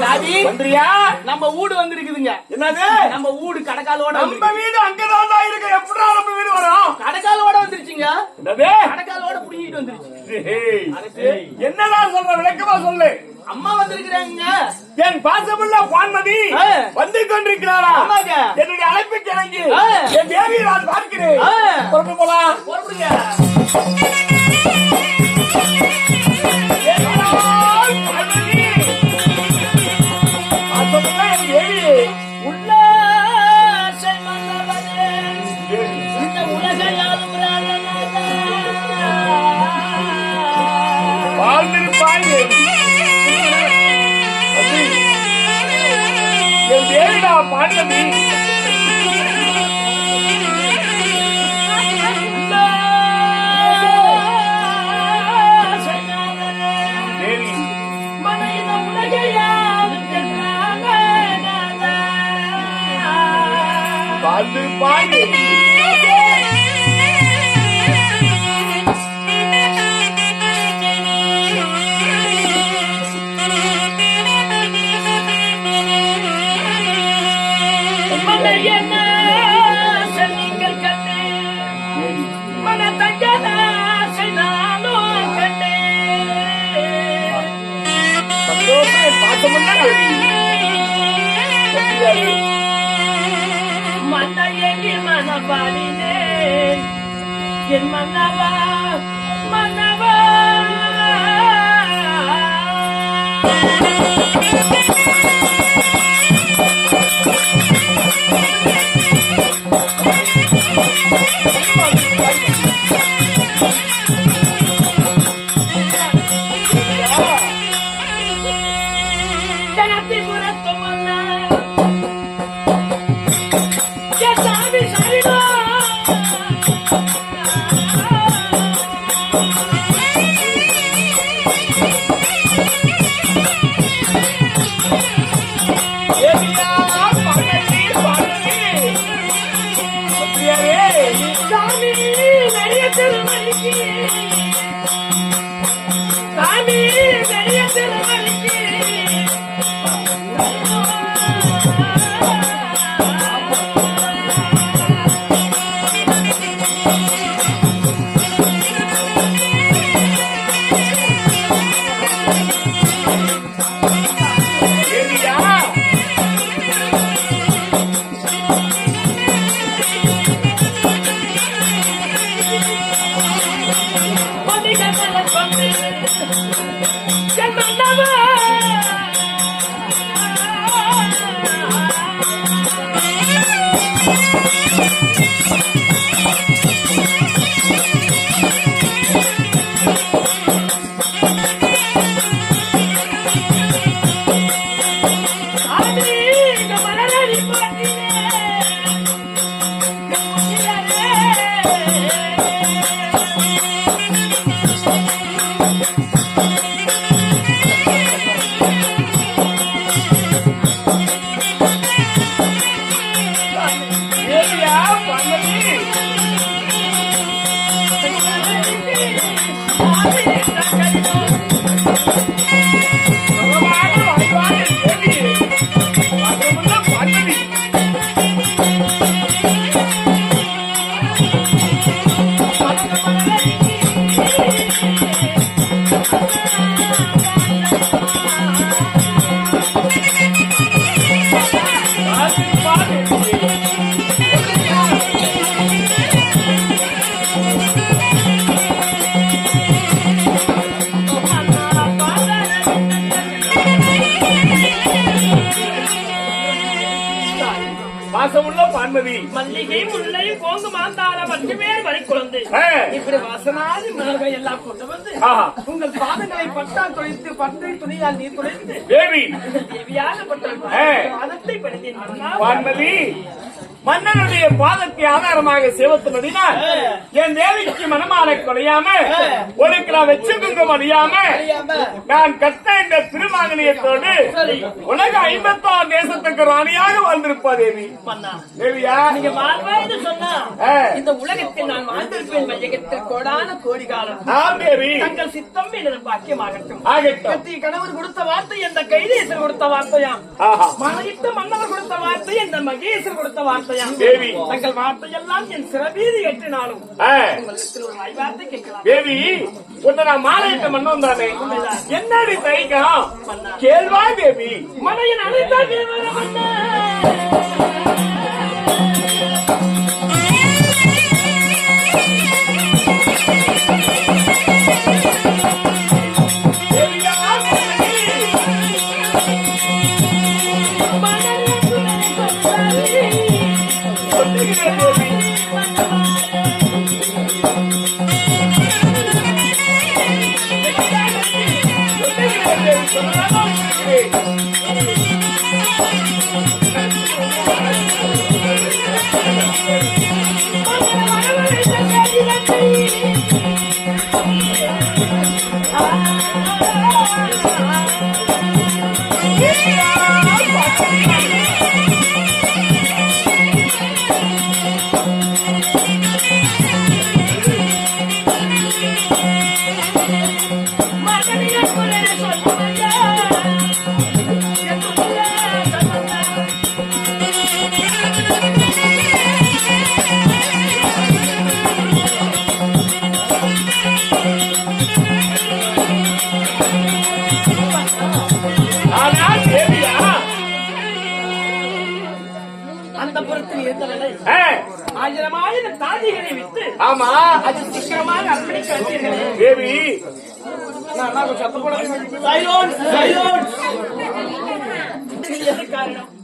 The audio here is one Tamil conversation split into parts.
சாதி. வந்துறியா நம்ம வீடு வந்திருக்குதுங்க. என்னது? நம்ம வீடு கடக்காலோட நம்ம. வீடு அங்கதான் இருக்கு. எப்படா நம்ம வீடு வரும்? கடக்காலோட வந்துருச்சுங்க. என்னது? கடக்காலோட புடிங்கிட்டு வந்துருச்சு. என்னதான் சொல்ற? விளக்கமா சொல்லு. அம்மா வந்திருக்கிறாங்க. என் பாசமுள்ள பான்மதி. வந்து கொண்டிருக்கிறாரா. என்னுடைய அழைப்பு கிளங்கி ஆ. என் தேவியை நான் பார்க்கிறேன். ஆ. புறப்பட்டு போலாம். புறப்படுங்க. பாட்டு பான்மதி என் மன்னவா மன்னவா ஜனத்தி புறத்து Thank you. Thank you. மல்லிகை முல்லை கோங்கு மாந்தார பத்து பேர் வரை குழந்தை. இப்படி வசனாதி மிளகை எல்லாம் கொண்டு வந்து. உங்கள் பாதங்களை பட்டால் தொலைத்து பட்டை துணியால் நீர் துளைத்து தேவி தேவியாக பட்டால் ஆ. பாதத்தை படுத்தேன் மன்னனுடைய பாதத்தை ஆதாரமாக சேவத்துமதினால் என் தேவிக்கு மனமான குறையாம ஒரு கிலோ வச்சு குங்கம் அழியாம நான் கட்ட இந்த திருமாங்கலியத்தோடு உலக ஐம்பத்தாறு தேசத்துக்கு ராணியாக வாழ்ந்திருப்பா தேவி. தேவியா? நீங்க வாழ்வாய்னு சொன்னா. இந்த உலகத்தில் நான் வாழ்ந்திருப்பேன் மையகத்தில் கோடான கோடி காலம். தேவி. தங்கள் சித்தம் எனது பாக்கியமாகட்டும். ஆகட்டும். கணவர் கொடுத்த வார்த்தை இந்த கைதேசர் கொடுத்த வார்த்தையாம்? மனையிட்ட மன்னவர் கொடுத்த வார்த்தை இந்த மகேசர் கொடுத்த வார்த்தையாம் தேவி. தங்கள் வார்த்தையெல்லாம் என் சிறவீதி எட்டினாலும் தேவி உன்னை நான் மாலையிட்ட மன்னன் தானே என்னடி தைக்கம் கேள்வா தேவி. மனையின் அழைத்தா Thank you. ஆமா. அது சீக்கிரமாக அர்ப்பணிக்க தேவி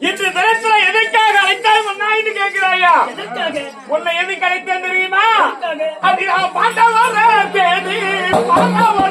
இன்று தினத்துல எதற்காக அழைத்தால் மன்னாயின்னு கேட்கிறாயா? உன்னை எதுக்கு அழைத்தேன் தெரியுமா? அது நான் பாண்டவர தேடி பாண்டவனும்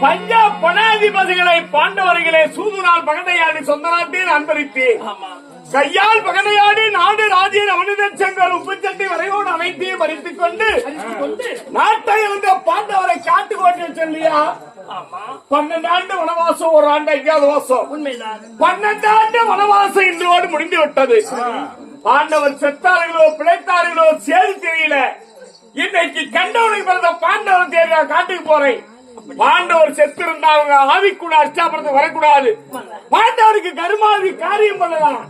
பஞ்சாப் பணாதிபதிகளை பாண்டவர்களை சூதுநாள் பகடையாடி சொந்த நாட்டில் அன்பரித்தேன் ஆமா கையால் பகடையாடி நாடு ராஜ்ய செங்கல் உப்புச்சட்டி வரையோடு அனைத்தையும் பறித்துக் கொண்டு கொண்டு நாட்டை இருந்த பாண்டவரை காட்டுக்கோட்டில் சொல்லியா? ஆமா. பன்னெண்டு ஆண்டு வனவாசம் ஒரு ஆண்டு ஐயாவது வாசம் பன்னெண்டு ஆண்டு வனவாசம் இன்றோடு முடிந்து விட்டது பாண்டவர் செத்தார்களோ பிழைத்தார்களோ சேது தெரியல. இன்னைக்கு கண்டவனுக்கு பிறந்த பாண்டவர் தேர்தா காட்டுக்கு போறேன். பாண்டவர் செத்து இருந்தா அவங்க ஆவிக்குள்ள அர்ச்சாபுரத்துக்கு வரக்கூடாது. பாண்டவருக்கு கருமாதி காரியம் பண்ணலாம்.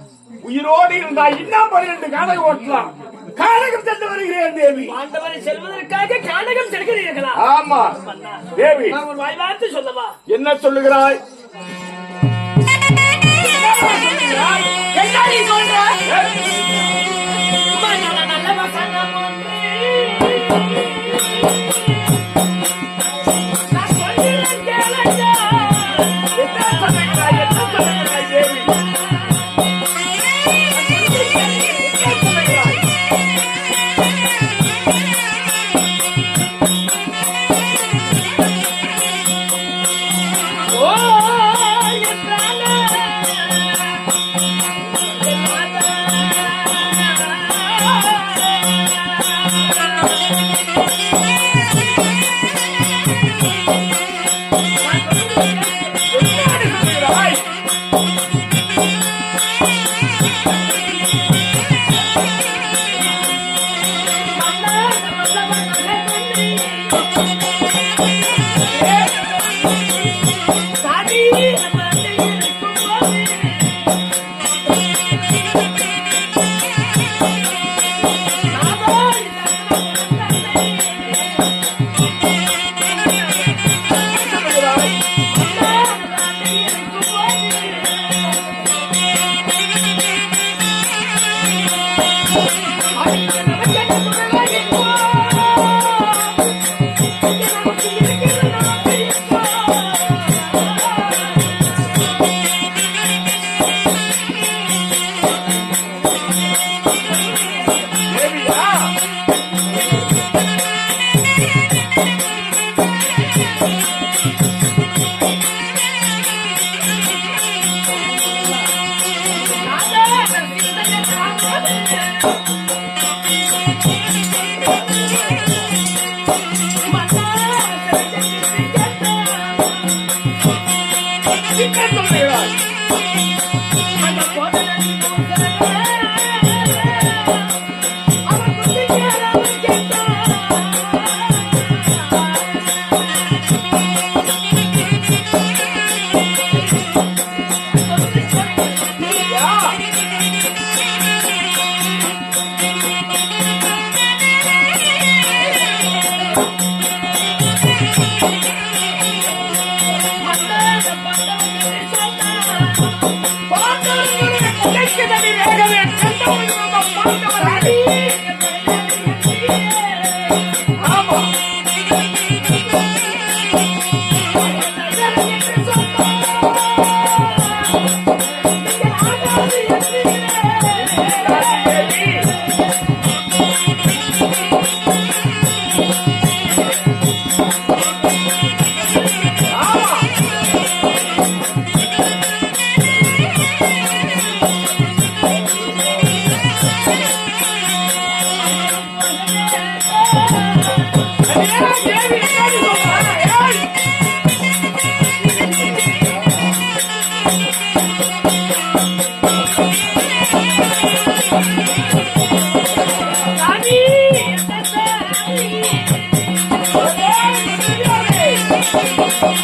உயிரோடு இருந்தா இன்னும் பன்னிரண்டு காடகம் ஓட்டலாம். காடகம் சென்று வருகிறேன் தேவி. ஆண்டவரை செல்வதற்காக கானகம் செல்கிறீர்களா? ஆமா. தேவி. ஒரு வாய் வார்த்தை சொல்லவா? என்ன சொல்லுகிறாய்? என்ன நீ சொல்ற என்ன Daddy!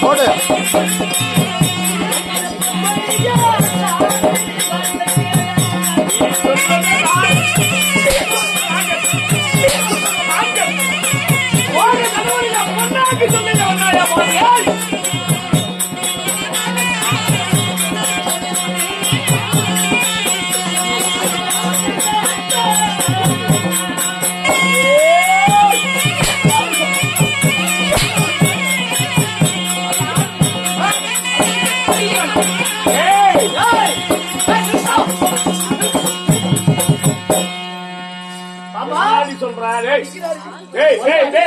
போடு. ஓடு கதவுல என்னடி